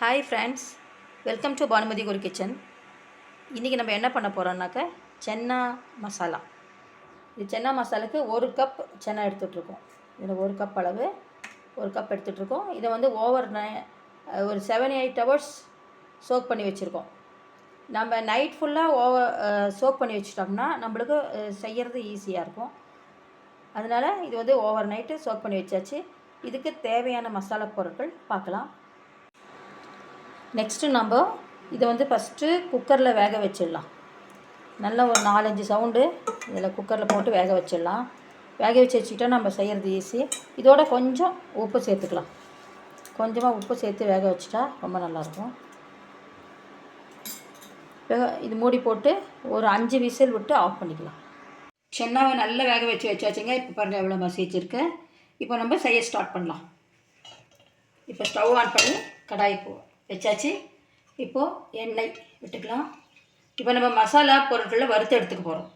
Hi friends welcome to Bhanumathi Guru kitchen இன்றைக்கி நம்ம என்ன பண்ண போகிறோம்னாக்க சென்னா மசாலா இது சென்னா மசாலாக்கு ஒரு கப் சென்னா எடுத்துகிட்ருக்கோம் இதில் ஒரு கப் அளவு ஒரு கப் எடுத்துகிட்ருக்கோம் இதை வந்து ஓவர் நை ஒரு செவன் எயிட் ஹவர்ஸ் சோக் பண்ணி வச்சுருக்கோம். நம்ம நைட் ஃபுல்லாக ஓவர் சோக் பண்ணி வச்சிட்டோம்னா நம்மளுக்கு செய்கிறது ஈஸியாக இருக்கும். அதனால் இது வந்து ஓவர் நைட்டு சோக் பண்ணி வச்சாச்சு. இதுக்கு தேவையான மசாலா பொருட்கள் பார்க்கலாம். நெக்ஸ்ட்டு நம்ம இதை வந்து ஃபஸ்ட்டு குக்கரில் வேக வச்சிடலாம். நல்ல ஒரு நாலஞ்சு சவுண்டு இதில் குக்கரில் போட்டு வேக வச்சிடலாம். வேக வச்சு வச்சுக்கிட்டா நம்ம செய்கிறது ஈஸி இதோட கொஞ்சம் உப்பு சேர்த்துக்கலாம். கொஞ்சமாக உப்பு சேர்த்து வேக வச்சுட்டா ரொம்ப நல்லாயிருக்கும். வேக இது மூடி போட்டு ஒரு அஞ்சு விசில் விட்டு ஆஃப் பண்ணிக்கலாம். சென்னாவை நல்லா வேக வச்சு வச்சாச்சுங்க. இப்போ பாருங்கள் எவ்வளோ மசிச்சிருக்கு இப்போ நம்ம செய்ய ஸ்டார்ட் பண்ணலாம். இப்போ ஸ்டவ் ஆன் பண்ணி கடாய் போ வச்சாச்சு. இப்போது எண்ணெய் விட்டுக்கலாம். இப்போ நம்ம மசாலா பொருட்களை வறுத்து எடுத்துக்க போகிறோம்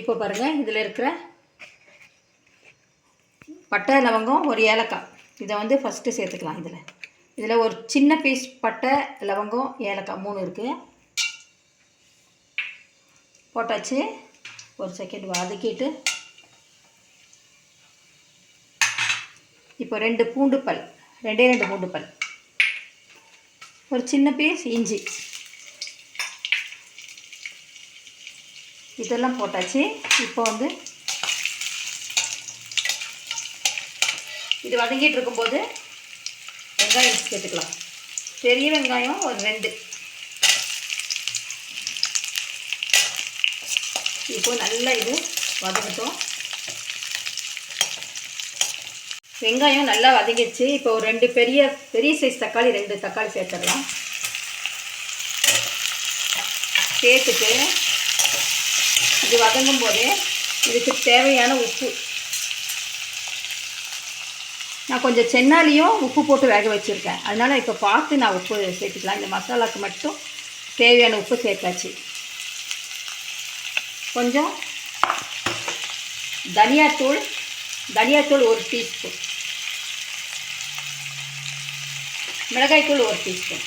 இப்போ பாருங்கள் இதில் இருக்கிற பட்டை லவங்கம் ஒரு ஏலக்காய். இதை வந்து ஃபஸ்ட்டு சேர்த்துக்கலாம் இதில். இதில் ஒரு சின்ன பீஸ் பட்டை லவங்கம் ஏலக்காய் மூணு இருக்குது போட்டாச்சு. ஒரு செகண்ட் வதக்கிட்டு இப்போ ரெண்டு பூண்டு பல் ரெண்டே ரெண்டு பூண்டு பல். ஒரு சின்ன பீஸ் இஞ்சி. இதெல்லாம் போட்டாச்சு. இப்போ வந்து இது வதங்கிட்டு இருக்கும்போது வெங்காயம் சேர்த்துக்கலாம். பெரிய வெங்காயம் ஒரு ரெண்டு. இப்போ நல்லா இது வதங்கட்டும். வெங்காயம் நல்லா வதங்கிடுச்சு. இப்போ ஒரு ரெண்டு பெரிய பெரிய சைஸ் தக்காளி ரெண்டு தக்காளி சேர்த்துடலாம். சேர்த்துட்டு இது வதங்கும் போதே இதுக்கு தேவையான உப்பு. நான் கொஞ்சம் சென்னாலையும் உப்பு போட்டு வேக வச்சுருக்கேன். அதனால் இப்போ பார்த்து நான் உப்பு சேர்த்துக்கலாம். இந்த மசாலாவுக்கு மட்டும் தேவையான உப்பு சேர்த்தாச்சு. கொஞ்சம் தனியாத்தூள் தனியாத்தூள் ஒரு டீஸ்பூன் மிளகாய்த்தூள் ஒரு டீஸ்பூன்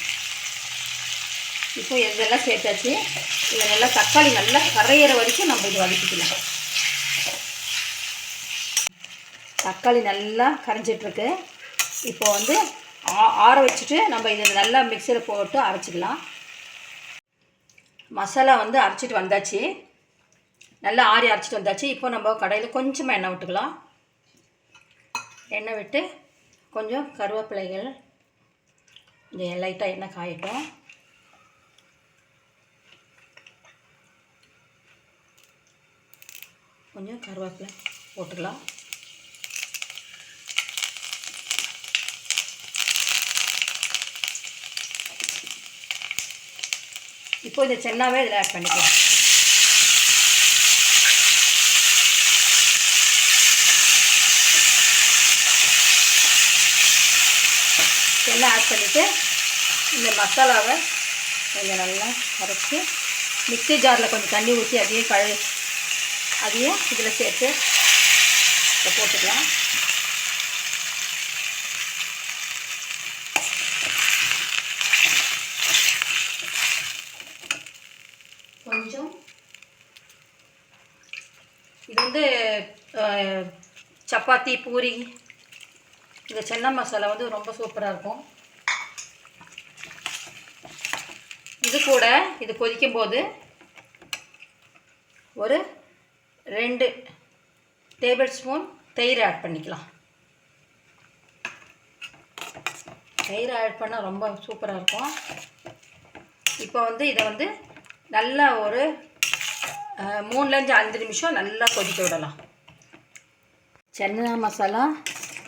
இப்போ இதெல்லாம் சேர்த்தாச்சு. இதை நல்லா தக்காளி நல்லா கரையிற வரைக்கும் நம்ம இது வதக்கிக்கலாம். தக்காளி நல்லா கரைஞ்சிட்ருக்கு. இப்போ வந்து ஆ- ஆற வச்சுட்டு நம்ம இதை நல்லா மிக்சியில் போட்டு அரைச்சிக்கலாம். மசாலா வந்து அரைச்சிட்டு வந்தாச்சு. நல்லா ஆறி அரைச்சிட்டு வந்தாச்சு. இப்போ நம்ம கடையில் கொஞ்சமாக எண்ணெய் விட்டுக்கலாம். எண்ணெய் விட்டு கொஞ்சம் கருவேப்பிலைகள் இந்த லைட்டாக எண்ணெய் காயட்டும். கொஞ்சம் கருவேப்பிலை போட்டுக்கலாம். இப்போ இந்த சென்னாவே இதில் ஆட் பண்ணிக்கலாம். எல்லாம் ஆட் பண்ணிவிட்டு இந்த மசாலாவை கொஞ்சம் நல்லா அரைச்சி மிக்ஸி ஜாரில் கொஞ்சம் தண்ணி ஊற்றி அதையும் கழு அதையும் இதில் சேர்த்து இதை போட்டுக்கலாம். கொஞ்சம் இது வந்து சப்பாத்தி பூரி இந்த சென்னா மசாலா வந்து ரொம்ப சூப்பராக இருக்கும். இது கூட இது கொதிக்கும் போது ஒரு ரெண்டு டேபிள் ஸ்பூன் தயிர் ஆட் பண்ணிக்கலாம். தயிர் ஆட் பண்ணால் ரொம்ப சூப்பராக இருக்கும். இப்போ வந்து இதை வந்து நல்லா ஒரு மூணுலேருந்து அஞ்சு நிமிஷம் நல்லா கொதிக்க விடலாம். சென்னா மசாலா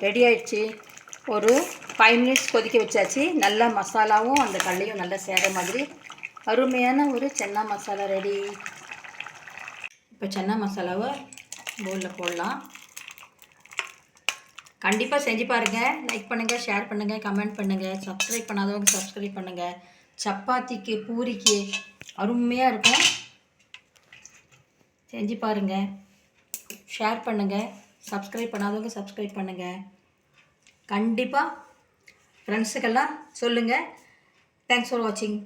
ரெடி ஆயிடுச்சு. ஒரு ஃபைவ் மினிட்ஸ் கொதிக்க வச்சாச்சு. நல்லா மசாலாவும் அந்த கல்லையும் நல்லா சேர மாதிரி அருமையான ஒரு சென்னா மசாலா ரெடி. இப்போ சென்னா மசாலாவை பவுலில் போடலாம். கண்டிப்பாக செஞ்சு பாருங்கள் லைக் பண்ணுங்கள் ஷேர் பண்ணுங்கள் கமெண்ட் பண்ணுங்கள் சப்ஸ்கிரைப் பண்ணாதவங்க சப்ஸ்கிரைப் பண்ணுங்கள் சப்பாத்திக்கு பூரிக்கு அருமையாக இருக்கும். செஞ்சு பாருங்கள் ஷேர் பண்ணுங்கள் சப்ஸ்கிரைப் பண்ணாதவங்க சப்ஸ்கிரைப் பண்ணுங்கள் கண்டிப்பாக ஃப்ரெண்ட்ஸுக்கெல்லாம் சொல்லுங்கள் தேங்க்ஸ் ஃபார் வாட்சிங்